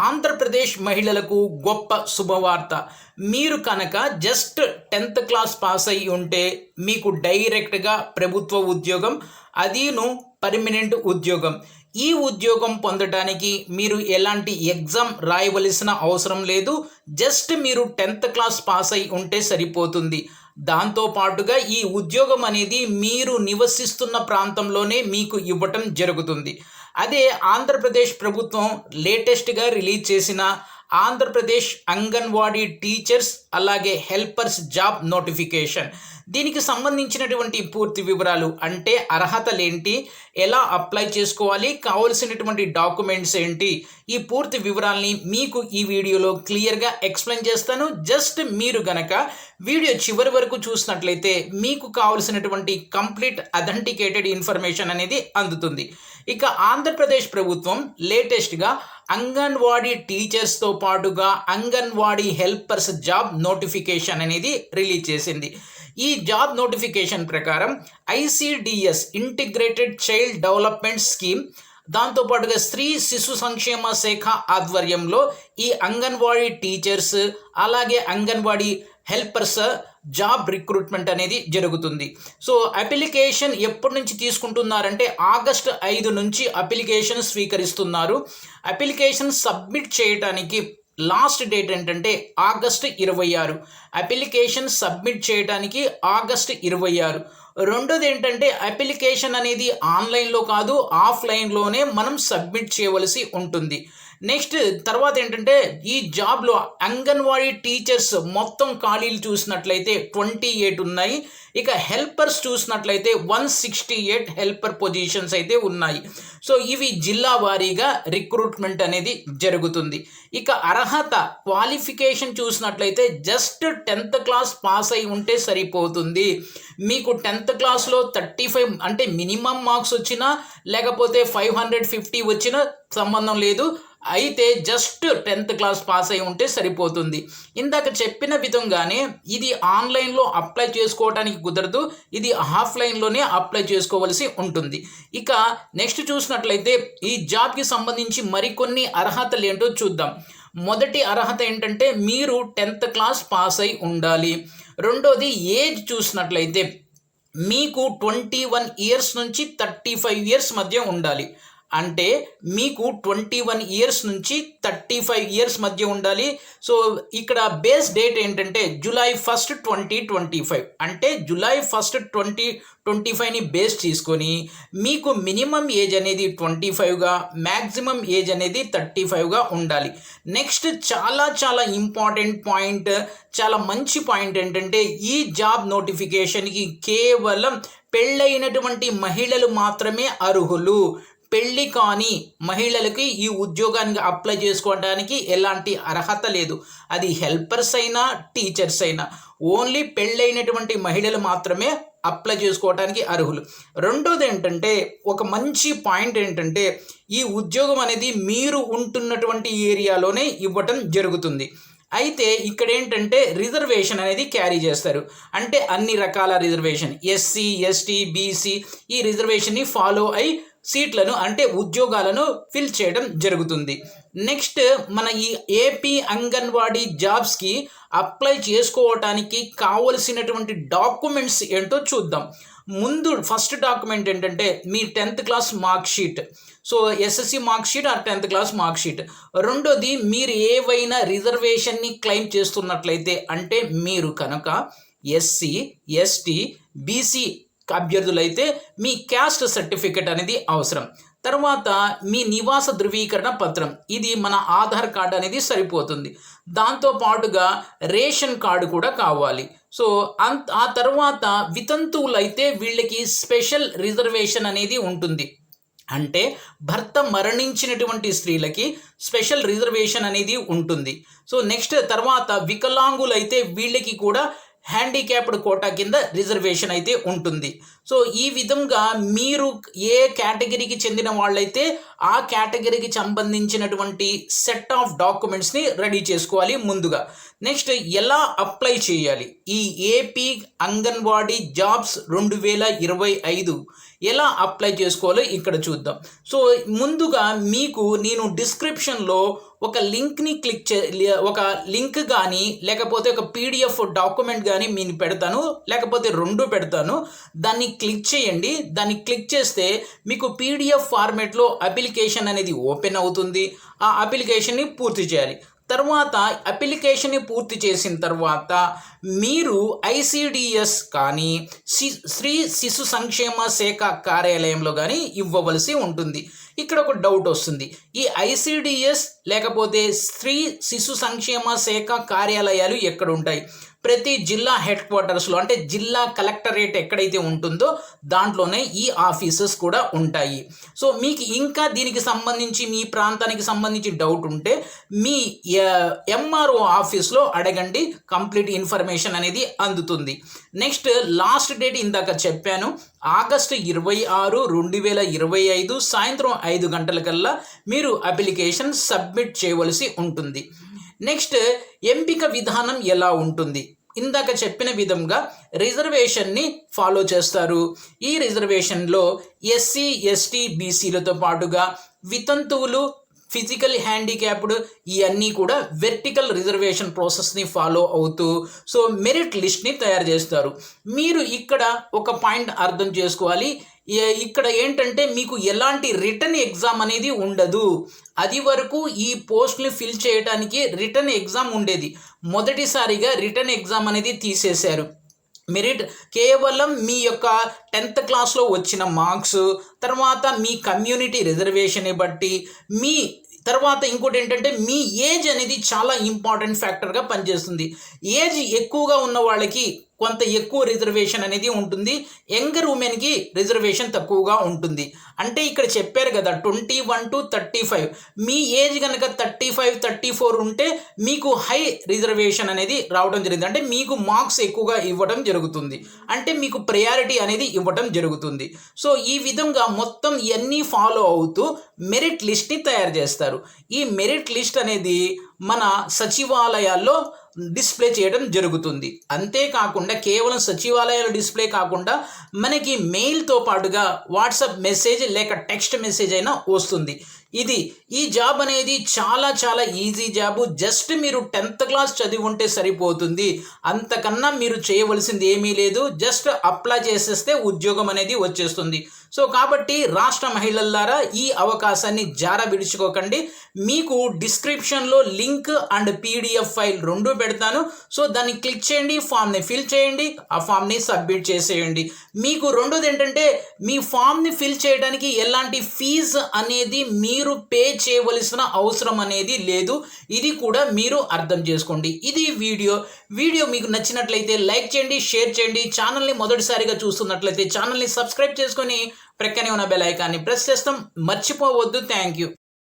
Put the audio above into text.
ఆంధ్రప్రదేశ్ మహిళలకు గొప్ప శుభవార్త. మీరు కనుక జస్ట్ టెన్త్ క్లాస్ పాస్ అయి ఉంటే మీకు డైరెక్ట్గా ప్రభుత్వ ఉద్యోగం అదీను పర్మనెంట్ ఉద్యోగం. ఈ ఉద్యోగం పొందడానికి మీరు ఎలాంటి ఎగ్జామ్ రాయవలసిన అవసరం లేదు. జస్ట్ మీరు టెన్త్ క్లాస్ పాస్ అయి ఉంటే సరిపోతుంది. దాంతో పాటుగా ఈ ఉద్యోగం అనేది మీరు నివసిస్తున్న ప్రాంతంలోనే మీకు ఇవ్వటం జరుగుతుంది. అదే ఆంధ్రప్రదేశ్ ప్రభుత్వం లేటెస్ట్గా రిలీజ్ చేసిన ఆంధ్రప్రదేశ్ అంగన్వాడీ టీచర్స్ అలాగే హెల్పర్స్ జాబ్ నోటిఫికేషన్. దీనికి సంబంధించినటువంటి పూర్తి వివరాలు అంటే అర్హతలేంటి ఎలా అప్లై చేసుకోవాలి కావలసినటువంటి డాక్యుమెంట్స్ ఏంటి ఈ పూర్తి వివరాల్ని మీకు ఈ వీడియోలో క్లియర్గా ఎక్స్ప్లెయిన్ చేస్తాను. జస్ట్ మీరు గనక వీడియో చివరి వరకు చూసినట్లయితే మీకు కావలసినటువంటి కంప్లీట్ అథెంటికేటెడ్ ఇన్ఫర్మేషన్ అనేది అందుతుంది. ఇక ఆంధ్రప్రదేశ్ ప్రభుత్వం లేటెస్ట్గా అంగన్వాడీ టీచర్స్తో పాటుగా అంగన్వాడీ హెల్పర్స్ జాబ్ నోటిఫికేషన్ అనేది రిలీజ్ చేసింది. ఈ జాబ్ నోటిఫికేషన్ ప్రకారం ICDS integrated child development scheme దాంతోపాటుగా స్త్రీ శిశు సంక్షేమ శాఖ ఆధ్వర్యంలో ఈ అంగన్వాడీ టీచర్స్ అలాగే అంగన్వాడీ హెల్పర్స్ జాబ్ రిక్రూట్మెంట్ అనేది జరుగుతుంది. సో అప్లికేషన్ ఎప్పటి నుంచి తీసుకుంటున్నారంటే ఆగస్ట్ ఐదు నుంచి అప్లికేషన్ స్వీకరిస్తున్నారు. అప్లికేషన్ సబ్మిట్ చేయటానికి లాస్ట్ డేట్ ఏంటంటే ఆగస్ట్ ఇరవై ఆరు. అప్లికేషన్ సబ్మిట్ చేయడానికి ఆగస్ట్ ఇరవై ఆరు. రెండోది ఏంటంటే అప్లికేషన్ అనేది ఆన్లైన్లో కాదు ఆఫ్లైన్లోనే మనం సబ్మిట్ చేయవలసి ఉంటుంది. నెక్స్ట్ తర్వాత ఏంటంటే ఈ జాబ్లో అంగన్వాడీ టీచర్స్ మొత్తం ఖాళీలు చూసినట్లయితే ట్వంటీ ఎయిట్ ఉన్నాయి. ఇక హెల్పర్స్ చూసినట్లయితే one sixty eight helper positions అయితే ఉన్నాయి. సో ఇవి జిల్లా వారీగా రిక్రూట్మెంట్ అనేది జరుగుతుంది. ఇక అర్హత క్వాలిఫికేషన్ చూసినట్లయితే జస్ట్ టెన్త్ క్లాస్ పాస్ అయి ఉంటే సరిపోతుంది. మీకు టెన్త్ క్లాస్లో థర్టీ ఫైవ్ అంటే మినిమం మార్క్స్ వచ్చినా లేకపోతే ఫైవ్ హండ్రెడ్ ఫిఫ్టీ వచ్చినా సంబంధం లేదు. అయితే జస్ట్ టెన్త్ క్లాస్ పాస్ అయి ఉంటే సరిపోతుంది. ఇందాక చెప్పిన విధంగానే ఇది ఆన్లైన్లో అప్లై చేసుకోవడానికి కుదరదు. ఇది ఆఫ్లైన్లోనే అప్లై చేసుకోవలసి ఉంటుంది. ఇక నెక్స్ట్ చూసినట్లయితే ఈ జాబ్కి సంబంధించి మరికొన్ని అర్హతలు ఏంటో చూద్దాం. మొదటి అర్హత ఏంటంటే మీరు టెన్త్ క్లాస్ పాస్ అయి ఉండాలి. రెండోది ఏజ్ చూసినట్లయితే మీకు ట్వంటీ వన్ ఇయర్స్ నుంచి థర్టీ ఫైవ్ ఇయర్స్ మధ్య ఉండాలి. అంటే మీకు ట్వంటీ వన్ ఇయర్స్ నుంచి థర్టీ ఫైవ్ ఇయర్స్ మధ్య ఉండాలి. సో ఇక్కడ బేస్ డేట్ ఏంటంటే July first twenty twenty five అంటే జూలై ఫస్ట్ ట్వంటీ ట్వంటీ ఫైవ్ని బేస్ తీసుకొని మీకు మినిమం ఏజ్ అనేది ట్వంటీ ఫైవ్గా మ్యాక్సిమం ఏజ్ అనేది థర్టీ ఫైవ్గా ఉండాలి. నెక్స్ట్ చాలా చాలా ఇంపార్టెంట్ పాయింట్ చాలా మంచి పాయింట్ ఏంటంటే ఈ జాబ్ నోటిఫికేషన్కి కేవలం పెళ్ళైనటువంటి మహిళలు మాత్రమే అర్హులు. పెళ్ళి కాని మహిళలకి ఈ ఉద్యోగానికి అప్లై చేసుకోవడానికి ఎలాంటి అర్హత లేదు. అది హెల్పర్స్ అయినా టీచర్స్ అయినా. ఓన్లీ పెళ్ళైనటువంటి మహిళలు మాత్రమే అప్లై చేసుకోవడానికి అర్హులు. రెండోది ఏంటంటే ఒక మంచి పాయింట్ ఏంటంటే ఈ ఉద్యోగం అనేది మీరు ఉంటున్నటువంటి ఏరియాలోనే ఇవ్వటం జరుగుతుంది. అయితే ఇక్కడ ఏంటంటే రిజర్వేషన్ అనేది క్యారీ చేస్తారు. అంటే అన్ని రకాల రిజర్వేషన్ ఎస్సీ ఎస్టీ బీసీ ఈ రిజర్వేషన్ని ఫాలో అయి సీట్లను అంటే ఉద్యోగాలను ఫిల్ చేయడం జరుగుతుంది. నెక్స్ట్ మన ఈ ఏపీ అంగన్వాడీ జాబ్స్కి అప్లై చేసుకోవటానికి కావలసినటువంటి డాక్యుమెంట్స్ ఏంటో చూద్దాం. ముందు ఫస్ట్ డాక్యుమెంట్ ఏంటంటే మీ tenth class mark sheet. So SSC mark sheet ఆ టెన్త్ క్లాస్ మార్క్ షీట్. రెండోది మీరు ఏవైనా రిజర్వేషన్ని క్లెయిమ్ చేస్తున్నట్లయితే అంటే మీరు కనుక ఎస్సీ ఎస్టీ బీసీ అభ్యర్థులైతే మీ క్యాస్ట్ సర్టిఫికెట్ అనేది అవసరం. తర్వాత మీ నివాస ధృవీకరణ పత్రం. ఇది మన ఆధార్ కార్డు అనేది సరిపోతుంది. దాంతో పాటుగా రేషన్ కార్డు కూడా కావాలి. సో అంత ఆ తర్వాత వితంతువులైతే వీళ్ళకి స్పెషల్ రిజర్వేషన్ అనేది ఉంటుంది. అంటే భర్త మరణించినటువంటి స్త్రీలకి స్పెషల్ రిజర్వేషన్ అనేది ఉంటుంది. సో నెక్స్ట్ తర్వాత వికలాంగులైతే వీళ్ళకి కూడా హ్యాండిక్యాప్డ్ కోటా కింద రిజర్వేషన్ అయితే ఉంటుంది. సో ఈ విధంగా మీరు ఏ కేటగిరీకి చెందిన వాళ్ళైతే ఆ కేటగిరీకి సంబంధించినటువంటి సెట్ ఆఫ్ డాక్యుమెంట్స్ని రెడీ చేసుకోవాలి ముందుగా. నెక్స్ట్ ఎలా అప్లై చేయాలి? ఈ ఏపీ అంగన్వాడీ జాబ్స్ రెండు వేల ఇరవై ఐదు ఎలా అప్లై చేసుకోవాలో ఇక్కడ చూద్దాం. సో ముందుగా మీకు నేను డిస్క్రిప్షన్లో ఒక లింక్ని క్లిక్ చే ఒక లింక్ కానీ లేకపోతే ఒక పీడిఎఫ్ డాక్యుమెంట్ కానీ నేను పెడతాను లేకపోతే రెండు పెడతాను. దాన్ని క్లిక్ చేయండి. దాన్ని క్లిక్ చేస్తే మీకు పీడిఎఫ్ ఫార్మేట్లో అప్లికేషన్ అనేది ఓపెన్ అవుతుంది. ఆ అప్లికేషన్ని పూర్తి చేయాలి. తర్వాత అప్లికేషన్ని పూర్తి చేసిన తర్వాత మీరు ఐసిడిఎస్ కానీ శి శ్రీ శిశు సంక్షేమ శాఖ కార్యాలయంలో కానీ ఇవ్వవలసి ఉంటుంది. ఇక్కడ ఒక డౌట్ వస్తుంది. ఈ ఐసిడిఎస్ లేకపోతే స్త్రీ శిశు సంక్షేమ శాఖ కార్యాలయాలు ఎక్కడ ఉంటాయి? ప్రతి జిల్లా హెడ్ క్వార్టర్స్లో అంటే జిల్లా కలెక్టరేట్ ఎక్కడైతే ఉంటుందో దాంట్లోనే ఈ ఆఫీసెస్ కూడా ఉంటాయి. సో మీకు ఇంకా దీనికి సంబంధించి మీ ప్రాంతానికి సంబంధించి డౌట్ ఉంటే మీ ఎంఆర్ఓ ఆఫీస్లో అడగండి. కంప్లీట్ ఇన్ఫర్మేషన్ అనేది అందుతుంది. నెక్స్ట్ లాస్ట్ డేట్ ఇందాక చెప్పాను. ఆగస్టు ఇరవై ఆరు రెండు వేల ఇరవై ఐదు సాయంత్రం ఐదు గంటలకల్లా మీరు అప్లికేషన్ సబ్మిట్ చేయవలసి ఉంటుంది. నెక్స్ట్ ఎంపిక విధానం ఎలా ఉంటుంది? ఇందాక చెప్పిన విధంగా రిజర్వేషన్ని ఫాలో చేస్తారు. ఈ రిజర్వేషన్లో ఎస్సీ ఎస్టీ బీసీలతో పాటుగా వితంతువులు ఫిజికల్ హ్యాండిక్యాప్డ్ ఇవన్నీ కూడా వెర్టికల్ రిజర్వేషన్ ప్రాసెస్ని ఫాలో అవుతూ సో మెరిట్ లిస్ట్ని తయారు చేస్తారు. మీరు ఇక్కడ ఒక పాయింట్ అర్థం చేసుకోవాలి. ఇక్కడ ఏంటంటే మీకు ఎలాంటి రిటర్న్ ఎగ్జామ్ అనేది ఉండదు. అది వరకు ఈ పోస్ట్ని ఫిల్ చేయడానికి రిటర్న్ ఎగ్జామ్ ఉండేది. మొదటిసారిగా రిటర్న్ ఎగ్జామ్ అనేది తీసేశారు. మెరిట్ కేవలం మీ యొక్క టెన్త్ క్లాస్లో వచ్చిన మార్క్స్ తర్వాత మీ కమ్యూనిటీ రిజర్వేషన్ని బట్టి మీ తర్వాత ఇంకోటి ఏంటంటే మీ ఏజ్ అనేది చాలా ఇంపార్టెంట్ ఫ్యాక్టర్గా పనిచేస్తుంది. ఏజ్ ఎక్కువగా ఉన్న వాళ్ళకి కొంత ఎక్కువ రిజర్వేషన్ అనేది ఉంటుంది. యంగర్ ఉమెన్కి రిజర్వేషన్ తక్కువగా ఉంటుంది. అంటే ఇక్కడ చెప్పారు కదా twenty one to thirty five me age కనుక థర్టీ ఫైవ్ థర్టీ ఫోర్ ఉంటే మీకు హై రిజర్వేషన్ అనేది రావడం జరిగింది. అంటే మీకు మార్క్స్ ఎక్కువగా ఇవ్వడం జరుగుతుంది. అంటే మీకు ప్రయారిటీ అనేది ఇవ్వడం జరుగుతుంది. సో ఈ విధంగా మొత్తం ఇవన్నీ ఫాలో అవుతూ మెరిట్ లిస్ట్ని తయారు చేస్తారు. ఈ మెరిట్ లిస్ట్ అనేది మన సచివాలయాల్లో డిస్ప్లే చేయడం జరుగుతుంది. అంతేకాకుండా కేవలం సచివాలయాలు డిస్ప్లే కాకుండా మనకి మెయిల్తో పాటుగా వాట్సాప్ మెసేజ్ లేక టెక్స్ట్ మెసేజ్ అయినా వస్తుంది. ఇది ఈ జాబ్ అనేది చాలా చాలా ఈజీ జాబ్. జస్ట్ మీరు టెన్త్ క్లాస్ చదివి ఉంటే సరిపోతుంది. అంతకన్నా మీరు చేయవలసింది ఏమీ లేదు. జస్ట్ అప్లై చేసేస్తే ఉద్యోగం అనేది వచ్చేస్తుంది. సో కాబట్టి రాష్ట్ర మహిళల్లారా ఈ అవకాశాన్ని జార విడుచుకోకండి మీకు డిస్క్రిప్షన్లో లింక్ అండ్ పీడిఎఫ్ ఫైల్ రెండు పెడతాను. సో దాన్ని క్లిక్ చేయండి ఫామ్ని ఫిల్ చేయండి ఆ ఫామ్ని సబ్మిట్ చేసేయండి. మీకు రెండోది ఏంటంటే మీ ఫామ్ని ఫిల్ చేయడానికి ఎలాంటి ఫీజు అనేది మీరు పే చేయవలసిన అవసరం అనేది లేదు. ఇది కూడా మీరు అర్థం చేసుకోండి. ఇది వీడియో. వీడియో మీకు నచ్చినట్లయితే లైక్ చేయండి షేర్ చేయండి. ఛానల్ని మొదటిసారిగా చూస్తున్నట్లయితే ఛానల్ని సబ్స్క్రైబ్ చేసుకొని ప్రక్కనే ఉన్న బెల్ ఐకాన్ని ప్రెస్ చేస్తాం. మర్చిపోవద్దు. Thank you